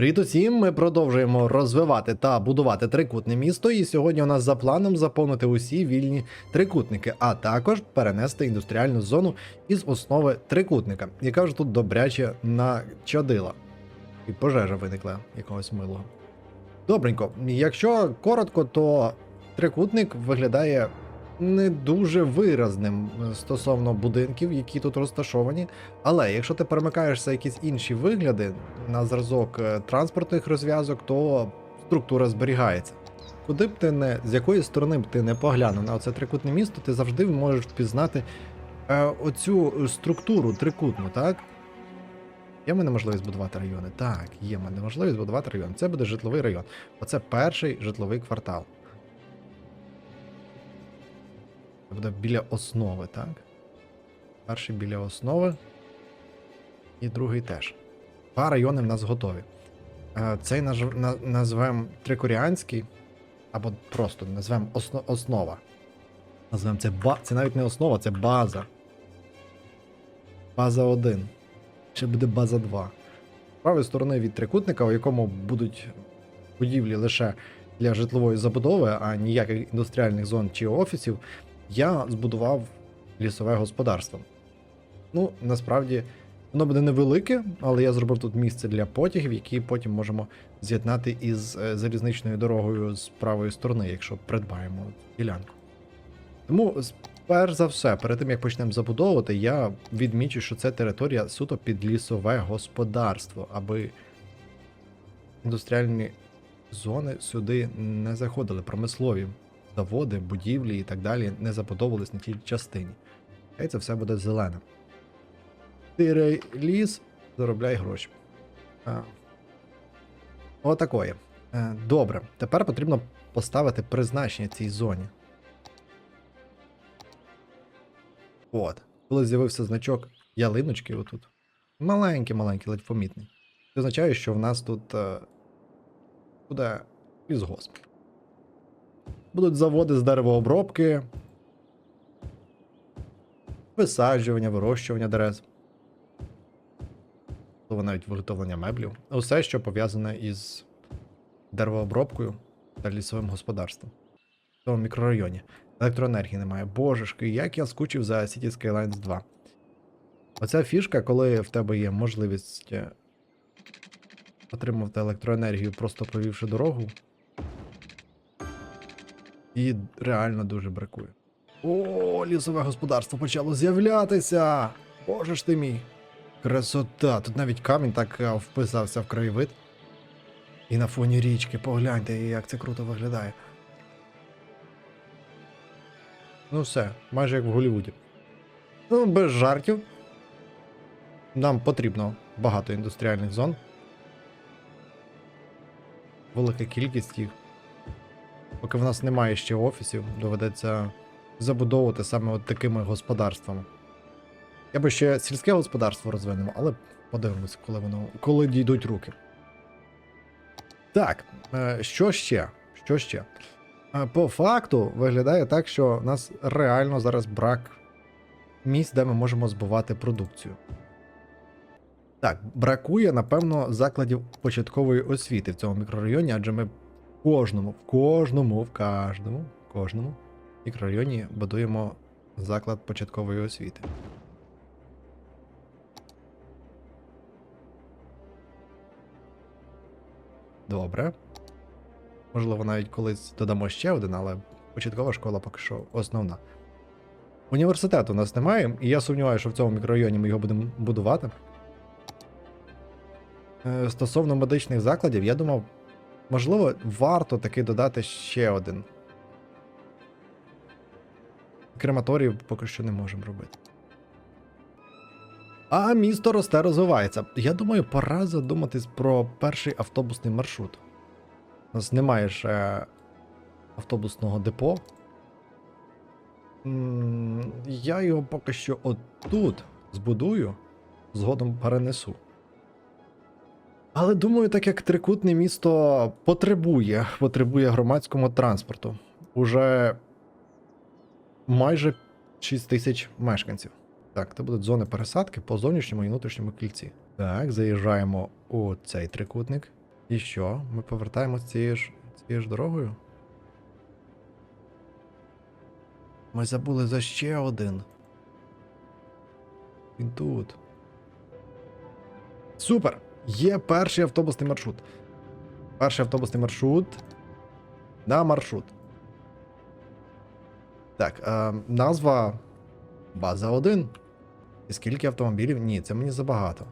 Привіт усім! Ми продовжуємо розвивати та будувати трикутне місто. І сьогодні у нас за планом заповнити усі вільні трикутники, а також перенести індустріальну зону із основи трикутника, яка вже тут добряче начадила. І пожежа виникла якогось милого. Добренько, якщо коротко, то трикутник виглядає не дуже виразним е, стосовно будинків, які тут розташовані. Але якщо ти перемикаєшся якісь інші вигляди на зразок е, транспортних розв'язок, то структура зберігається. Куди б ти не з якої сторони б ти не поглянув на оце трикутне місто, ти завжди можеш впізнати е, оцю структуру трикутну, так? Є в мене можливість будувати райони? Так, є в мене можливість будувати район. Це буде житловий район. Оце перший житловий квартал. Буде біля основи, так? Перший біля основи. І другий теж. Два райони в нас готові. Е, Цей назвемо Трикоріанський, або просто назвемо осно- основа. Назвемо це ба. Це навіть не основа, це база. База 1. Ще буде база 2. З правої сторони від трикутника, у якому будуть будівлі лише для житлової забудови, а ніяких індустріальних зон чи офісів, я збудував лісове господарство. Ну, насправді, воно буде невелике, але я зробив тут місце для потягів, які потім можемо з'єднати із е, залізничною дорогою з правої сторони, якщо придбаємо ділянку. Тому, перш за все, перед тим як почнемо забудовувати, я відмічу, що це територія суто під лісове господарство, аби індустріальні зони сюди не заходили, промислові заводи, будівлі і так далі не забудовувались на тій частині. Хай це все буде зелене. Тирай ліс, заробляй гроші. А. Отакої. Е, Добре, тепер потрібно поставити призначення цій зоні. От. Коли з'явився значок ялиночки отут. Маленький, маленький, ледь помітний. Це означає, що в нас тут е, буде лісгосп. Будуть заводи з деревообробки, висаджування, вирощування дерев. Навіть виготовлення меблів. Усе, що пов'язане із деревообробкою та лісовим господарством. В цьому мікрорайоні. Електроенергії немає. Божешки, як я скучив за City Skylines 2. Оця фішка, коли в тебе є можливість е, отримувати електроенергію, просто провівши дорогу. І реально дуже бракує. О, лісове господарство почало з'являтися! Боже ж ти мій! Красота! Тут навіть камінь так е, вписався в краєвид. І на фоні річки, погляньте, як це круто виглядає. Ну все, майже як в Голлівуді. Ну, без жартів. Нам потрібно багато індустріальних зон. Велика кількість їх. Поки в нас немає ще офісів, доведеться забудовувати саме от такими господарствами. Я би ще сільське господарство розвинемо, але подивимось, коли воно коли дійдуть руки. Так, е, що ще? Що ще? Е, По факту виглядає так, що в нас реально зараз брак місць, де ми можемо збувати продукцію. Так, бракує, напевно, закладів початкової освіти в цьому мікрорайоні, адже ми кожному, в кожному, в кожному, в кожному мікрорайоні будуємо заклад початкової освіти. Добре. Можливо, навіть колись додамо ще один, але початкова школа поки що основна. Університету у нас немає, і я сумніваюся, що в цьому мікрорайоні ми його будемо будувати. Е, Стосовно медичних закладів, я думав, можливо, варто таки додати ще один. Крематорій поки що не можемо робити. А місто росте, розвивається. Я думаю, пора задуматись про перший автобусний маршрут. У нас немає ще автобусного депо. Я його поки що отут збудую, згодом перенесу. Але думаю, так як трикутне місто потребує, потребує громадському транспорту. Уже майже 6 тисяч мешканців. Так, це будуть зони пересадки по зовнішньому і внутрішньому кільці. Так, заїжджаємо у цей трикутник. І що? Ми повертаємось цією ж, цією ж дорогою? Ми забули за ще один. Він тут. Супер! Є перший автобусний маршрут. Перший автобусний маршрут. На маршрут. Так, е, назва база 1. І скільки автомобілів? Ні, це мені забагато.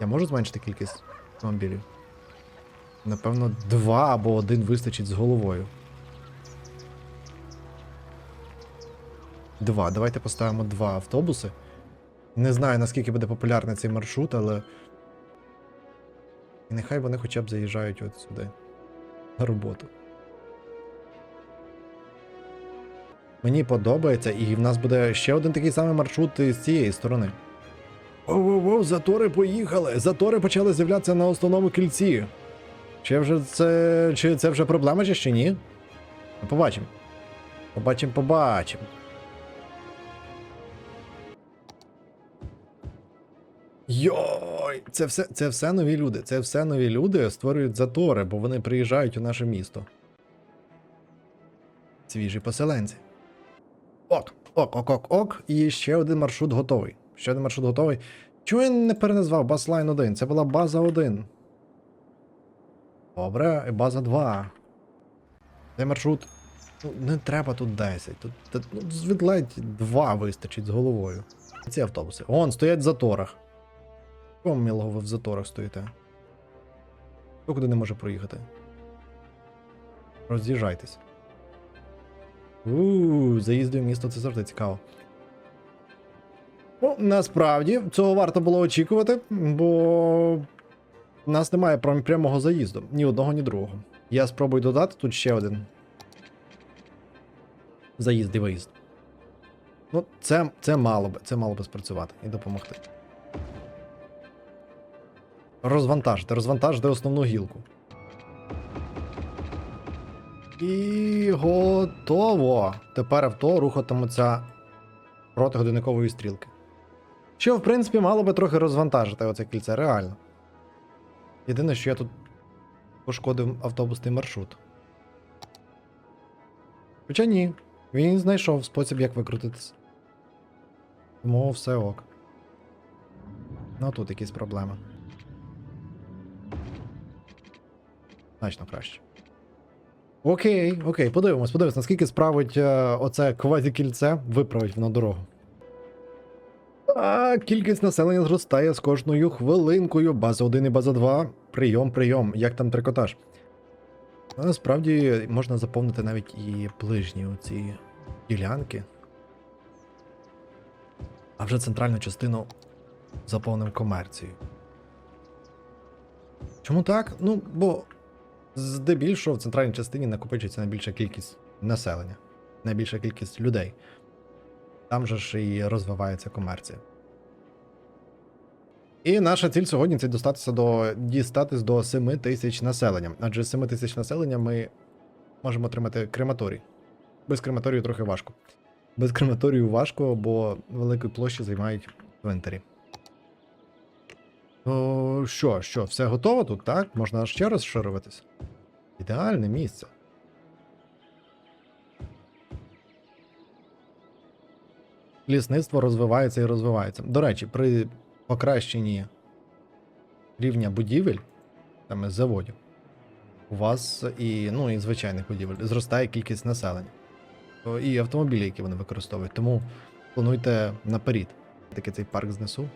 Я можу зменшити кількість автомобілів? Напевно, два або один вистачить з головою. Два. Давайте поставимо два автобуси. Не знаю, наскільки буде популярний цей маршрут, але. І нехай вони хоча б заїжджають от сюди. На роботу. Мені подобається, і в нас буде ще один такий самий маршрут з цієї сторони. Воу-воу-воу, затори поїхали! Затори почали з'являтися на основному кільці. Чи вже це. Чи це вже проблема, чи ще ні? Побачимо. Побачимо, побачимо. Йой! Це все, це все нові люди. Це все нові люди створюють затори, бо вони приїжджають у наше місто. Свіжі поселенці. Ок, ок, ок, ок, ок. І ще один маршрут готовий. Ще один маршрут готовий. Чому я не переназвав Баслайн 1? Це була база 1. Добре, база 2. Цей маршрут. Ну, не треба тут 10. Тут, тут ну, відледь 2 вистачить з головою. Ці автобуси. Вон, стоять в заторах. Кому мілого ви в заторах стоїте? Хто куди не може проїхати? Роз'їжджайтесь. Ууу, заїзди в місто це завжди цікаво. Ну, насправді, цього варто було очікувати, бо у нас немає прямого заїзду. Ні одного, ні другого. Я спробую додати тут ще один. Заїзд і виїзд. Ну, це, це мало би, це мало би спрацювати і допомогти. Розвантажити, розвантажити основну гілку. І готово. Тепер авто рухатиметься проти годинникової стрілки. Що, в принципі, мало би трохи розвантажити оце кільце, реально. Єдине, що я тут пошкодив автобусний маршрут. Хоча ні, він знайшов спосіб, як викрутитися. Тому все ок. Ну тут якісь проблеми. Значно краще. Окей, окей, подивимось, подивимось, наскільки справить е, оце квазікільце, виправить воно дорогу. А кількість населення зростає з кожною хвилинкою. База 1 і база 2. Прийом, прийом. Як там трикотаж? Насправді можна заповнити навіть і ближні оці ділянки. А вже центральну частину заповнив комерцією. Чому так? Ну, бо здебільшого в центральній частині накопичується найбільша кількість населення, найбільша кількість людей. Там же ж і розвивається комерція. І наша ціль сьогодні це дістатися до, дістатись до 7 тисяч населення. Адже з 7 тисяч населення ми можемо отримати крематорій. Без крематорію трохи важко. Без крематорію важко, бо великі площі займають цвинтарі. Ну, що, що, все готово тут, так? Можна ще розширюватись? Ідеальне місце. Лісництво розвивається і розвивається. До речі, при покращенні рівня будівель, саме заводів, у вас і, ну, і звичайних будівель, зростає кількість населення. І автомобілі, які вони використовують. Тому плануйте наперед. Таки цей парк знесу.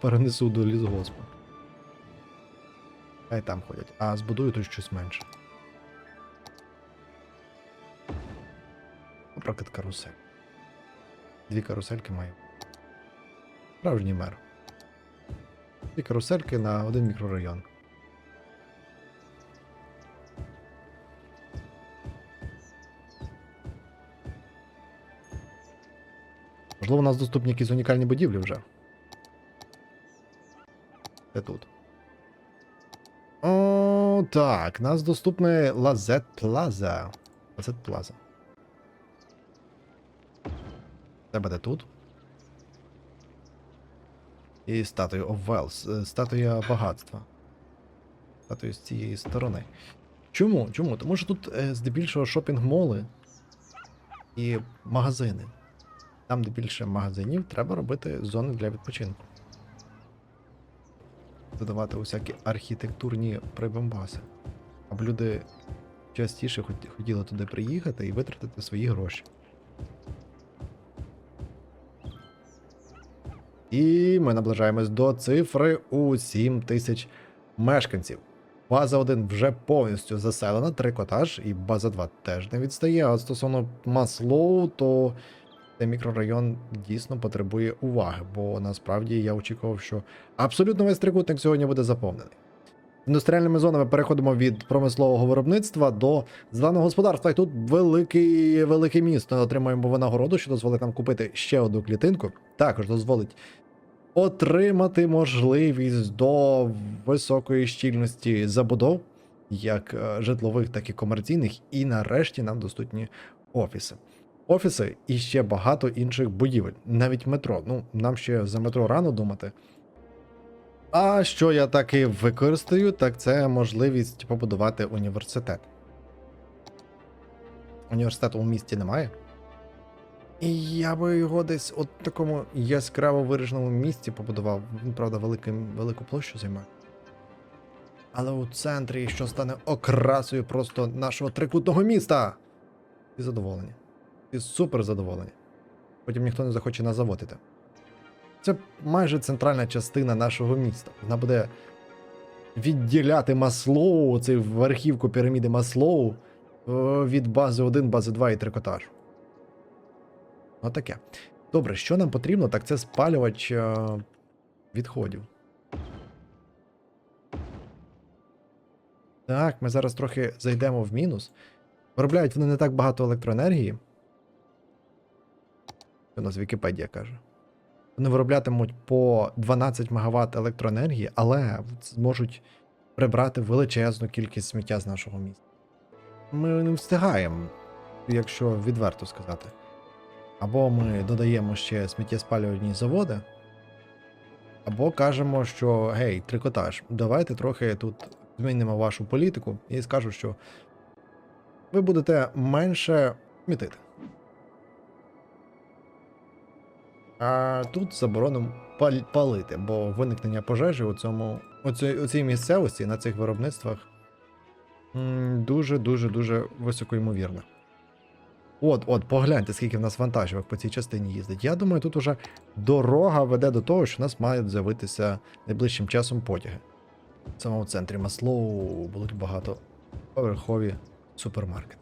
Перенесу до лісгоспу. Хай там ходять. А збудую тут щось менше. Наприклад, карусель. Дві карусельки маю. Справжній мер. Дві карусельки на один мікрорайон. Можливо, у нас доступні якісь унікальні будівлі вже. Де тут? Так, нас доступне Лазет Плаза. Лазет Плаза. Це буде тут. І статую of Wealth, е, статуя багатства. Статуя з цієї сторони. Чому? Чому? Тому що тут е, здебільшого шопінг-моли і магазини. Там, де більше магазинів, треба робити зони для відпочинку. Додавати усякі архітектурні прибамбаси. Аби люди частіше хотіли туди приїхати і витратити свої гроші. І ми наближаємось до цифри у 7 тисяч мешканців. База 1 вже повністю заселена, трикотаж, і база 2 теж не відстає. А стосовно Маслоу, то цей мікрорайон дійсно потребує уваги, бо насправді я очікував, що абсолютно весь трикутник сьогодні буде заповнений. Індустріальними зонами переходимо від промислового виробництва до зеленого господарства. І тут великий, велике місто. Отримаємо винагороду, що дозволить нам купити ще одну клітинку. Також дозволить отримати можливість до високої щільності забудов, як е, житлових, так і комерційних. І нарешті нам доступні офіси. Офіси і ще багато інших будівель, навіть метро. Ну, нам ще за метро рано думати. А що я таки використаю, так це можливість побудувати університет. Університету у місті немає. І я би його десь от такому яскраво вираженому місці побудував. Він, правда, великим, велику площу займає. Але у центрі, що стане окрасою просто нашого трикутного міста. І задоволені. І супер задоволені. Потім ніхто не захоче нас заводити. Це майже центральна частина нашого міста. Вона буде відділяти Маслоу, цей верхівку піраміди Маслоу е, від бази 1, бази 2 і трикотажу. Отаке. Добре, що нам потрібно, так це спалювач е, відходів. Так, ми зараз трохи зайдемо в мінус. Виробляють вони не так багато електроенергії. У нас Вікіпедія каже. Вони вироблятимуть по 12 МВт електроенергії, але зможуть прибрати величезну кількість сміття з нашого міста. Ми не встигаємо, якщо відверто сказати. Або ми додаємо ще сміттєспалювальні заводи, або кажемо, що гей, трикотаж, давайте трохи тут змінимо вашу політику і скажу, що ви будете менше смітити. А тут заборонено пал- палити, бо виникнення пожежі у цьому у цій, у цій місцевості на цих виробництвах м, дуже високоймовірно. От, от, погляньте, скільки в нас вантажівок по цій частині їздить. Я думаю, тут уже дорога веде до того, що у нас мають з'явитися найближчим часом потяги. В самому центрі Маслоу будуть багатоповерхові супермаркети.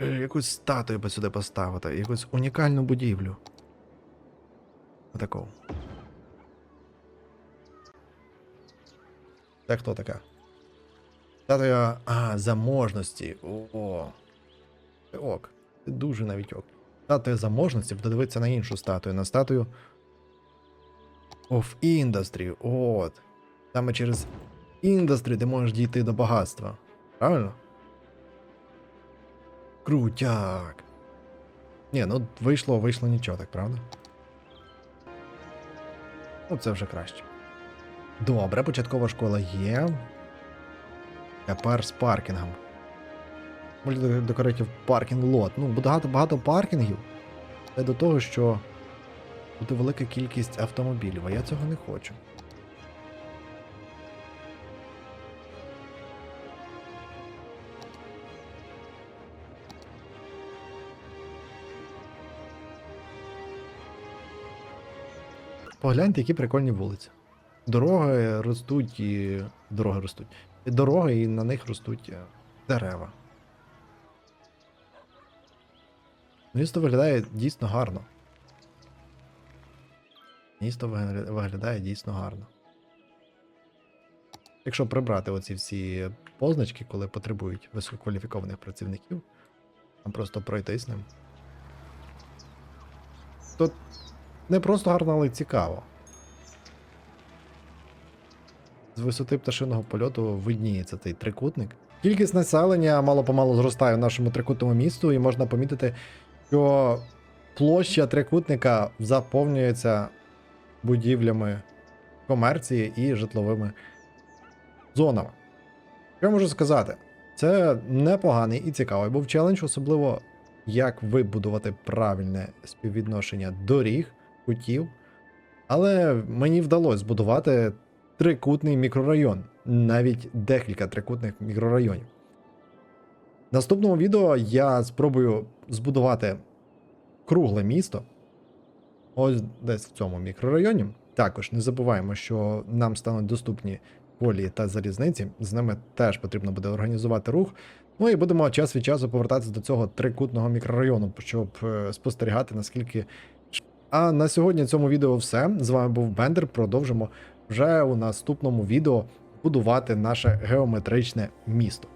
Е, Якусь статую би сюди поставити, якусь унікальну будівлю. Отаку. Це хто така? Статуя а, заможності. О. Це ок. Це дуже навіть ок. Статуя заможності буде дивитися на іншу статую, на статую of Industry. От. Саме через Industry ти можеш дійти до багатства. Правильно? Крутяк. Ні, ну вийшло, вийшло нічого, так правда? Ну, це вже краще. Добре, початкова школа є. Тепер з паркінгом. Мультидекоратив паркінг лот. Ну, багато багато паркінгів. Це до того, що буде велика кількість автомобілів, а я цього не хочу. Погляньте, які прикольні вулиці. Дороги ростуть і. Дороги ростуть. Дороги і на них ростуть е, дерева. Місто виглядає дійсно гарно. Місто виглядає дійсно гарно. Якщо прибрати оці всі позначки, коли потребують висококваліфікованих працівників, а просто пройтись ним. То не просто гарно, але й цікаво. З висоти пташиного польоту видніється цей трикутник. Кількість населення мало-помалу зростає в нашому трикутному місту, і можна помітити, що площа трикутника заповнюється будівлями комерції і житловими зонами. Що я можу сказати? Це непоганий і цікавий був челендж, особливо як вибудувати правильне співвідношення доріг, кутів. Але мені вдалося збудувати трикутний мікрорайон, навіть декілька трикутних мікрорайонів. В наступному відео я спробую збудувати кругле місто. Ось десь в цьому мікрорайоні. Також не забуваємо, що нам стануть доступні колії та залізниці. З ними теж потрібно буде організувати рух. Ну і будемо час від часу повертатися до цього трикутного мікрорайону, щоб е, спостерігати, наскільки. А на сьогодні цьому відео все. З вами був Бендер. Продовжимо вже у наступному відео будувати наше геометричне місто.